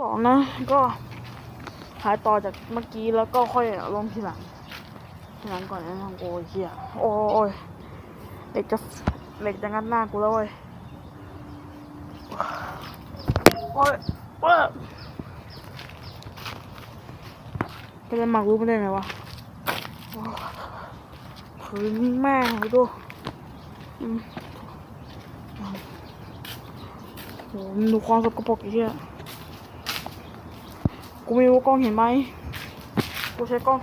สองนะก็ถ่ายต่อจากเมื่อกี้แล้วก็ค่อยลงทีหลังทีหลังก่อนนะโอ้ยเฮียโอ้ยเหล็กจะเหล็กจะงัดหน้ากูแล้วเว้ยโอ้ยเว้ยก็จะหมักรู้ไม่ได้ไงวะโอ้นแม่งเลยดูอืมโหดูความสกปรกอ้เหี้ย กูไม่รู้กล้องเห็นไหมกูใช้กล้อง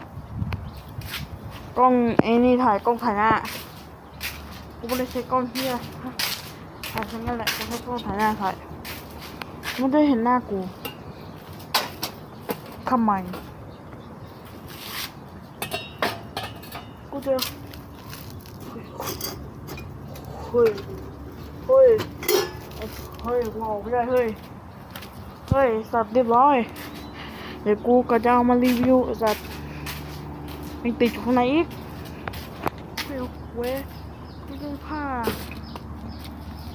กล้องไอ้นี่ถ่ายกล้องถ่ายหน้า กูไม่ได้ใช้กล้องเที่ยถ่ายฉันนั่นแหละกูใช้กล้องถ่ายหน้าถ่ายไม่ได้เห็นหน้ากูทำไม กูเจอเฮ้ย เฮ้ย เฮ้ยกูออกไม่ได้เฮ้ย เฮ้ย สัตว์เรียบร้อย เดี๋ยวกูก็จะเอามารีวิวสัตว์ไม่ติดอยู่ข้างในอีกเฮ้ยเว้ยนี่คือผ้า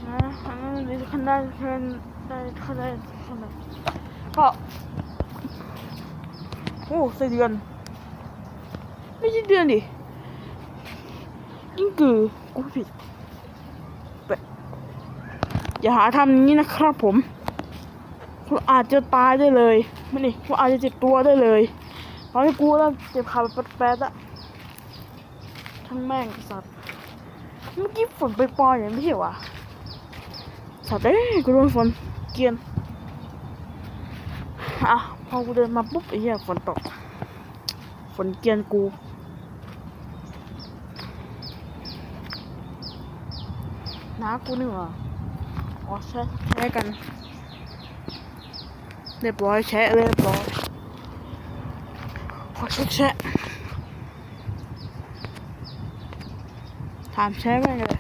นะอันนั้นนี่ขันได้ขันได้ขันได้ขันได้ก็โอ้สี่เดือน ไม่ใช่เดือนดิยิ่งกือกูผิดอย่าหาทำอย่างนี้นะครับผม คุณอาจจะตายได้เลยไม่นี่คุณอาจจะเจ็บตัวได้เลยตอนที่กูเริ่มเจ็บขาแบบแป๊ดๆอะทั้งแม่งสัตว์เมื่อกี้ฝนไปปอยอย่างไม่ใช่วะสัตว์เอ้ยกูโดนฝนเกียนอะพอกูเดินมาปุ๊บไอ้เหี้ยฝนตกฝนเกียนกูน้ากูนี่หว่าอ๋อใช่ใช่กัน เรียบร้อยแชะเรียบร้อยขอช็คแชะถามแชะแม่งเลย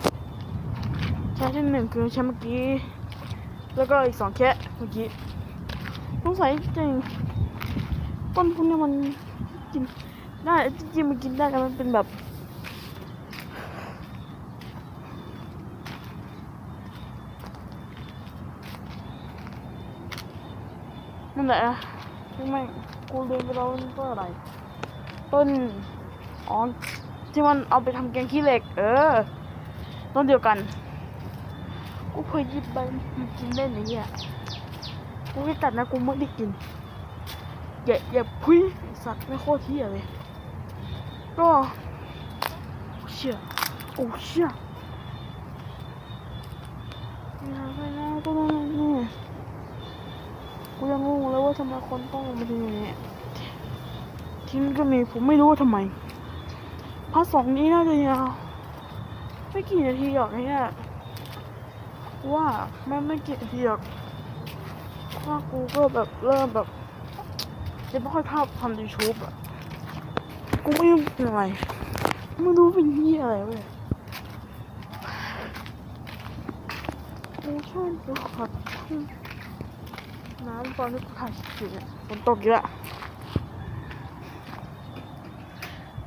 แชะที่หนึ่งคือแชะเมื่อกี้ แล้วก็อีกสองแชะเมื่อกี้สงสัยจริงต้นพวกนี้มันกินได้จริงมันกินได้แต่มันเป็นแบบ นั่นแหละที่ไม่กูลืมไปแล้วมันต้นอะไร ต้น อ๋อ ที่มันเอาไปทำแกงขี้เหล็ก เออ ต้นเดียวกัน กูเคยหยิบใบมากินเล่นไอ้เหี้ยกูไม่ตัดนะกูไม่ได้กินอย่าอย่าพุ้ยสัตว์ไม่โคตรเที่ยเลย ก็เชี่ยโอ้เชี่ยอย่าไปนะต้นนั้นนี่ กูยังงงเลยว่าทำไมคนต้องลงมาทีนี้ทีนี้ก็มีผมไม่รู้ว่าทำไมพาร์ทสองนี้น่าจะยาวไม่กี่นาทีหรอกเนี่ยว่าไม่ไม่กี่นาทีหรอกเพราะว่ากูก็แบบเริ่มแบบจะไม่ค่อยภาพทำยูทูบอะกูไม่รู้เป็นอะไรไม่รู้เป็นที่อะไรเว้ยกูชอบดูขอด น้ำตอนที่กูถ่ายคลิปเนี่ยฝนตกเยอะ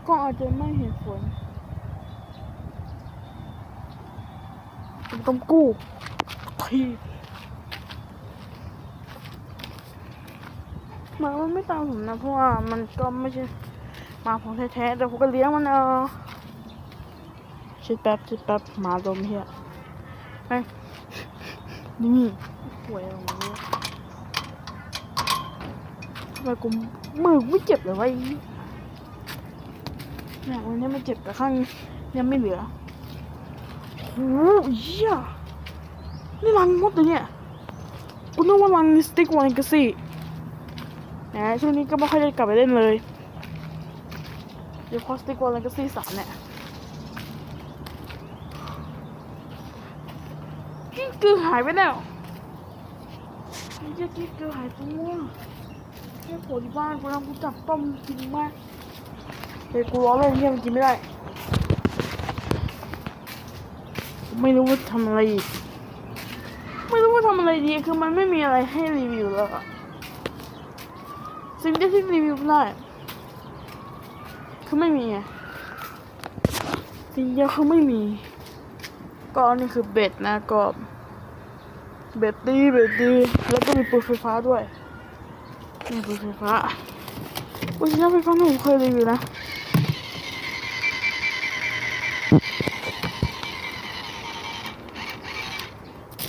ก็อาจจะไม่เห็นฝนผมต้องกู้ทีหมามันไม่ตามผมนะเพราะว่ามันก็ไม่ใช่หมาของแท้ๆแต่ผมก็เลี้ยงมันเออชิดแป๊บชิดแป๊บหมาดมเฮียแม่นี่หวยอะไรวะทำ ไมกูมือไม่เจ็บเลยวะไอ้เนี่ยวันนี้มันเจ็บแต่ข้างยังไม่เหลือโอ้โหเหี้ยนี่รังมดเลยเนี่ยกูนึกว่ารังสติ๊กวันกสิแหมช่วงนี้ก็ไม่ค่อยได้กลับไปเล่นเลย เดี๋ยวพอสติ๊กวันกสิสามเนี่ยกิ้งกือหายไปแล้วไอ้เจ้ากิ้งกือหายตัว แค่โผล่ที่บ้านกูทำกูจับต้มกินมากเฮ้ยกูร้อนเลยเนี่ยมันกินไม่ได้ ไม่รู้ว่าทำอะไรอีก ไม่รู้ว่าทำอะไรดี คือมันไม่มีอะไรให้รีวิวแล้วอะสิ่งที่ที่รีวิวได้ คือไม่มีไงสิ่งเดียวคือไม่มี ก็อันนี่คือเบ็ดนะก็เบ็ดดีเบ็ดดี แล้วก็มีปืนไฟฟ้าด้วย นี่คือไฟฟ้าอุ้ยแล้วไฟฟ้าหนูเคยรีวิวนะ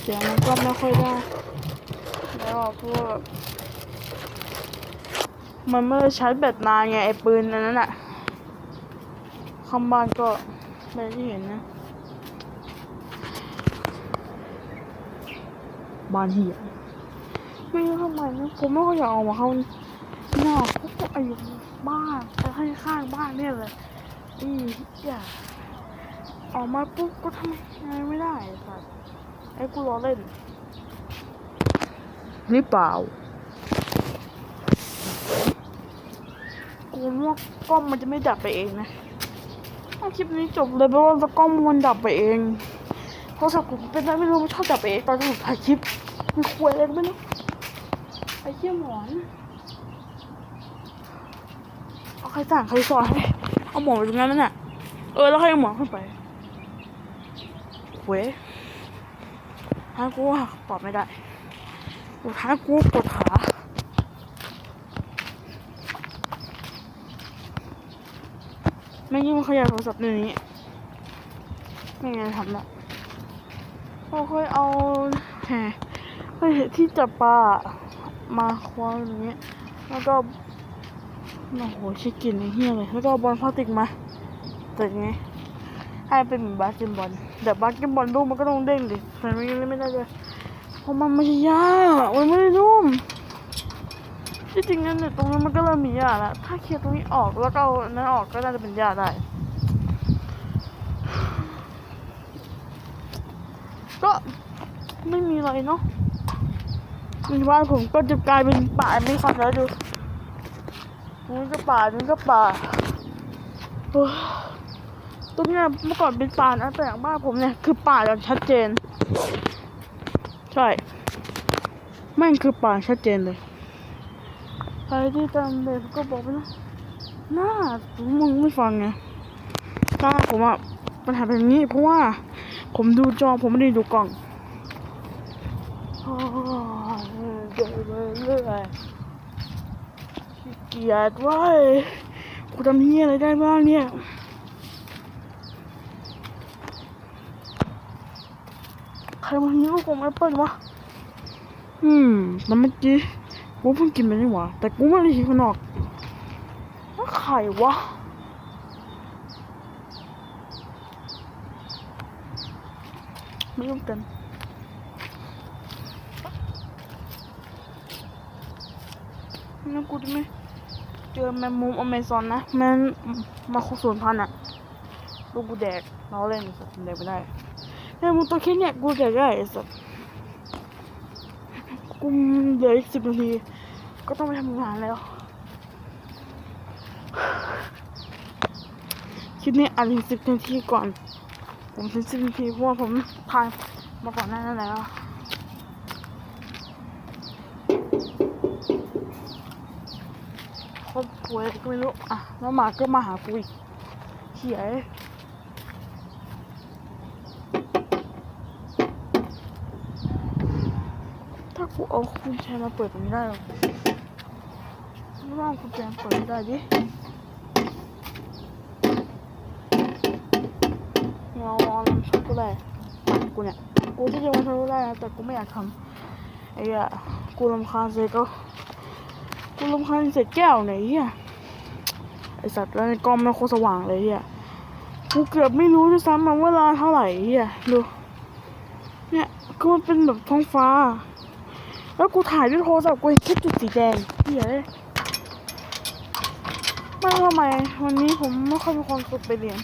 เสียงมันก็ไม่ค่อยได้แล้วอะพวกมันไม่ใช้แบตนานไงไอ้ปืนอันนั้นอะข้างบ้านก็ไม่ได้เห็นนะ บ้านเหี้ย ไม่รู้ทำไมนะผมไม่ค่อยอยากออกมาเขาหน้าพวกอายุบ้านแต่ให้ข้างบ้านเนี่ยเลยอีอย่าออกมาปุ๊บก็ทำไงไม่ได้สัตว์ไอ้กูรอเล่นหรือเปล่ากูว่ากล้องมันจะไม่ดับไปเองนะถ้าคลิปนี้จบเลยเพราะว่ากล้องมันดับไปเองโทรศัพท์กูเป็นอะไรไม่รู้มันชอบดับไปเองตอนที่ผมถ่ายคลิปมันคุยอะไรก็ไม่รู้ เชี่ยหมอน เอาใครสั่งใครสอนให้เอาหมอนไปตรงนั้นนั่นน่ะ เออ แล้วให้เอาหมอนขึ้นไปเว้ยท้ากูว่าตอบไม่ได้กูท้ากูปวดขาไม่ยิ่งขยายโทรศัพท์ในนี้ ไม่งั้นทำละเราเคยเอาแหมที่จับปลา มาคว้าอย่างเงี้ยแล้วก็โอ้โหชิกินไอ้เหี้ยเลยแล้วก็บอลพลาสติกมาแต่ไงให้เป็นเหมือนบาสเกตบอลแต่บาสเกตบอลลูกมันก็ต้องเด้งดิแต่ไม่งั้นเล่นไม่ได้เลยเพราะมันไม่ใช่หญ้ามันไม่ได้นุ่มที่จริงเนี่ยตรงนั้มันก็เริ่มมีหญ้าแล้วถ้าเคลียร์ตรงนี้ออกแล้วก็เอานนั้นออกก็น่าจะเป็นหญ้าได้ ก็ไม่มีอะไรเนาะ มีบ้านผมก็จะกลายเป็นป่าไม่ครับแล้วดูนี่ก็ป่านี่ก็ป่าโอ้ยตรงนี้เมื่อก่อนเป็นป่านะแต่อย่างบ้านผมเนี่ยคือป่าอย่างชัดเจน ใช่แม่งคือป่าชัดเจนเลยใครที่ตามเด็กก็บอกไปนะหน้ามึงไม่ฟังไงตาผมอะปัญหาเป็นอย่างนี้เพราะว่า ผมดูจอผมไม่ได้ดูกล่องโอ้ เดินไปเรื่อยขี้เกียจเว้ยกูทำเฮียอะไรได้บ้างเนี่ยใครมาหิ้วกล่องแอปเปิลวะอืมแล้วเมื่อกี้กูเพิ่งกินไปนี่หว่าแต่กูไม่ได้กินข้างนอกแล้วใครวะไม่รู้กัน นั่นกูจะไม่เจอแมงมุมอเมซอนนะแมงมาคุสูนพันอะลูกกูแดกเราเล่นสัตว์แดกไม่ได้แมงมุมตัวแค่เนี้ยกูแดกได้สัตว์กูเหลืออีกสิบนาที ก็ต้องไปทำงานแล้วคลิปนี้อัดอีกสิบนาทีก่อน ผมสิบนาทีเพราะว่าผมถ่ายมาก่อนหน้านั้นแล้ว ครอบครัวอะไรก็ไม่รู้ อะ แล้วหมาก็มาหากูอีกเขียถ้ากูเอาคุณแจมาเปิดตรงนี้ได้หรอไม่ว่าคุณแจเปิดไม่ได้ดิเงาออนช็อกโกแลตกูเนี่ย กูที่จะมาทำได้นะแต่กูไม่อยากทำไอ้อะกูรำคาญเสร็จก็ กูรำคาญเศษแก้วไหนเฮียไอสัตว์แล้วในกล้องมันโคตรสว่างเลยเฮียกูเกือบไม่รู้ด้วยซ้ำมันเวลาเท่าไหร่เฮียดู เนี่ยก็มันเป็นแบบท้องฟ้า แล้วกูถ่ายด้วยโทรศัพท์กูเห็นแค่จุดสีแดงเฮียเลยไม่ทำไมวันนี้ผมไม่ค่อยมีความสุขไปเรียน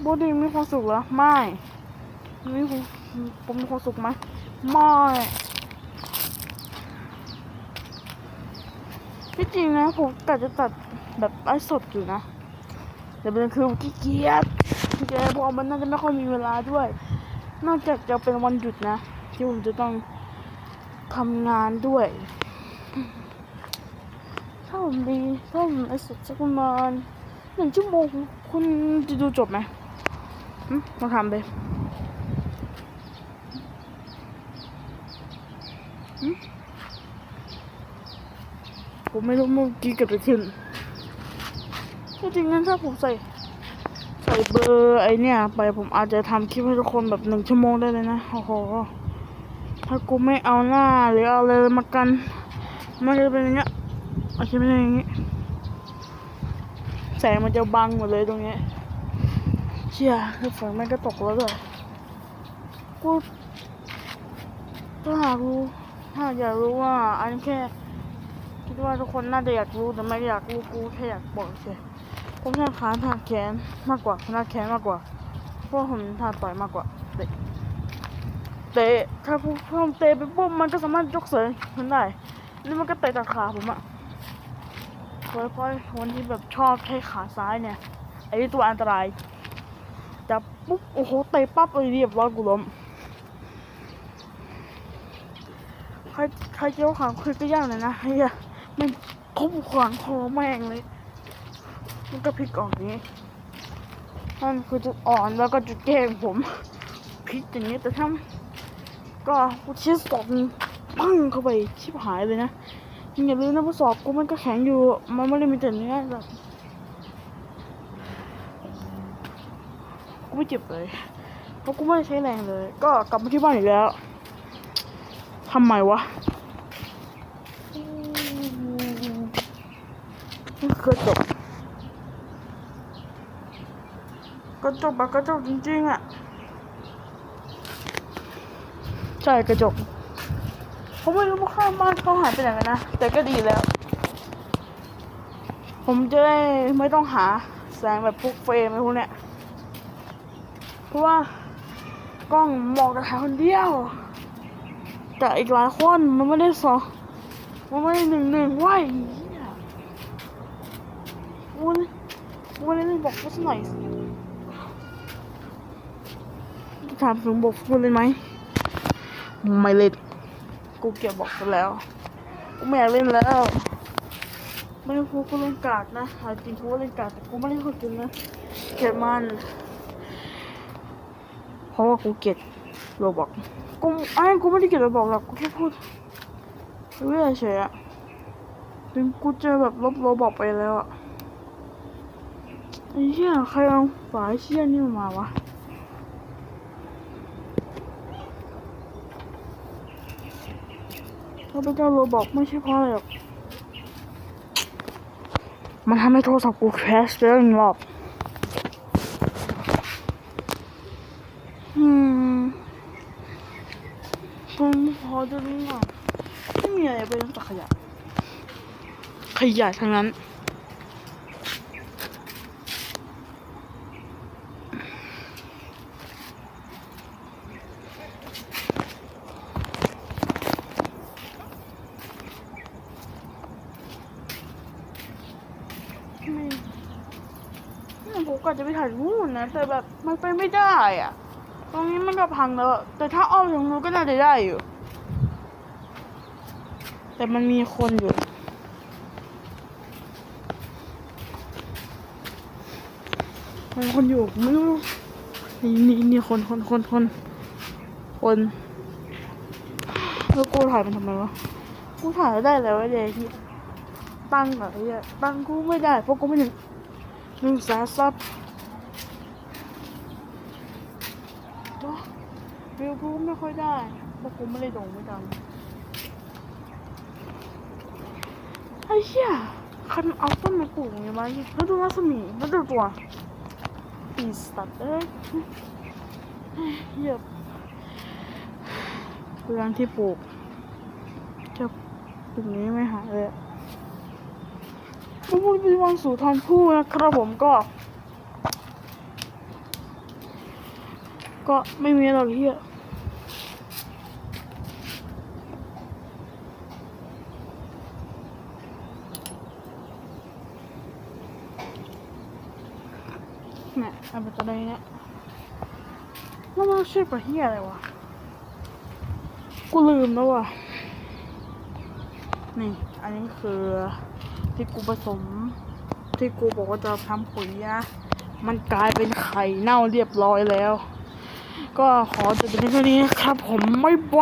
โบดิงมีความสุขเหรอไม่วันนี้ผมผมมีความสุขไหมไม่ ที่จริงนะผมกะจะตัดแบบไลฟ์สดอยู่นะแต่เป็นคือขี้เกียจขี้เกียจพราะมันน่าจะไม่ค่อยมีเวลาด้วย นอกจากจะเป็นวันหยุดนะ ที่ผมจะต้องทำงานด้วย ถ้าผมดีถ้าผมไลฟ์สดสักประมาณหนึ่งชั่วโมงคุณจะดูจบไหมอืมาทำเลยอืม ผมไม่รู้เมื่อกี้เกิดอะไรขึ้นที่จริงนั้นถ้าผมใส่ ใส่เบอร์ไอเนี่ย ไปผมอาจจะทำคลิปให้ทุกคนแบบหนึ่งชั่วโมงได้เลยนะโอ้โหถ้ากูไม่เอาหน้าหรือเอาอะไรมากันมันจะเป็นอย่างเงี้ยอาจจะไม่ใช่อย่างงี้แสงมันจะบังหมดเลยตรงเนี้ยเชี่ยคือฝนมันก็ตกแล้วด้วยกูถ้าหากรู้ถ้าอยากรู้ว่าอันแค่ ดว่าทุกคนน่าจะอยากรู้แต่ไม่อยากรู้กูแค่อยากบอกเฉยผมอยาขาถากแขนมากกว่าถนัดแขนมากกว่าเพราะผมถนัดต่อยมากกว่าเตะเตะถ้าผมเตะไปปุ๊บมันก็สามารถยกเสยมันได้นี่มันก็เตะตัดขาผมอะโดยเฉพาะคนที่แบบชอบใช้ขาซ้ายเนี่ยไอ้นี่ตัวอันตรายจับปุ๊บโอ้โหเตะปั๊บเลยเรียบร้อยกูล้มใครใครเจ้าขาคือก็ยากเลยนะเฮีย มันทุบขวางคอแม่งเลย มันก็พลิกออกนี้นั่นคือจุดอ่อนแล้วก็จุดแก้งผมพลิกอย่างนี้แต่ถ้าก็กูเชี่ยสอกปั้งเข้าไปชิบหายเลยนะอย่าลืมนะว่าศอกกูมันก็แข็งอยู่มันไม่ได้มีแต่เนื้อแบบกูไม่เจ็บเลยเพราะกูไม่ได้ใช้แรงเลย ก็กลับมาที่บ้านอีกแล้วทำไมวะนี่คือก ระจกกระจกแบบกระจกจริงๆอะ ใช่กระจก ผมไม่รู้ว่าข้างบ้านเขาหายไปไหนกันนะ แต่ก็ดีแล้ว ผมจะได้ไม่ต้องหาแสงแบบพวกเฟรมอะไรพวกเนี้ย เพราะว่ากล้องเหมาะกับถ่าคนเดียว แต่อีกหลายคนมันไม่ได้สองมันไม่ได้หนึ่งหนึ่งว้ายเหี้ยวันวันนี้บอกกูสักหน่อยถามถึงบอกกูเลยไหมไม่เล่นกูเก็บบอกไปแล้วกูไม่อยากเล่นแล้วไม่ได้พูดกูเล่นการ์ดนะเอาจริงกูก็เล่นการ์ดแต่กูไม่ได้คนจริงนะเกลียดมันเพราะว่ากูเกลียดโรบอกกูไอ้กูไม่ได้เกลียดโรบอกหรอกกูแค่พูดเรื่อยเฉยอะถึงกูเจอแบบลบโรบอกไปแล้วอะ เหี้ยใครเอาฝาเชี่ยนี่มาวะเราไปเจ้าโรบอกไม่ใช่เพราะอะไรหรอก มันทำให้โทรศัพท์กูแคชเรื่องรอบอืมผมพอจะรู้อะไม่มีอะไรไปนอกจากขยะ ขยะทั้งนั้น ไม่ เนี่ยผมก็จะไปถ่ายรูปนะ แต่แบบมันไปไม่ได้อะตรงนี้มันก็พังแล้วอะแต่ถ้าอ้อมตรงนู้นก็น่าจะได้อยู่ แต่มันมีคนอยู่มันคนอยู่ไม่รู้นี่นี่นี่คนคนคนคนคนแล้วกูถ่ายมันทำไมวะ กูถ่ายได้แล้วไอ้เด็กที่ตั้งเหรอไอ้เหี้ยตั้งกูไม่ได้เพราะกูไม่ถึง นึ่งแสนซับตัววิวกูไม่ค่อยได้เพราะกูไม่ได้โด่งไม่ดังไอ้เหี้ยคันเอาต้นมาปลูกย่างไรแล้วดูรัศมีแล้วดูตัวปีสัตว์เอ้ยเหี้ยเปลืองที่ปลูกจะตรงนี้ไม่หายเลย อะผู้พิวังสู่ทางผู้นะครับผมก็ ก็ไม่มีอะไรเฮียเนี่ยเอาไปตัวใดเนี่ยแล้วมันชื่อประเฮียอะไรวะ กูลืมแล้วว่ะ นี่ อันนี้คือ ที่กูผสม ที่กูบอกว่าจะทำปุ๋ยนะมันกลายเป็นไข่เน่าเรียบร้อยแล้ว ก็ขอจบเป็นเท่านี้ครับผมไม่ไหว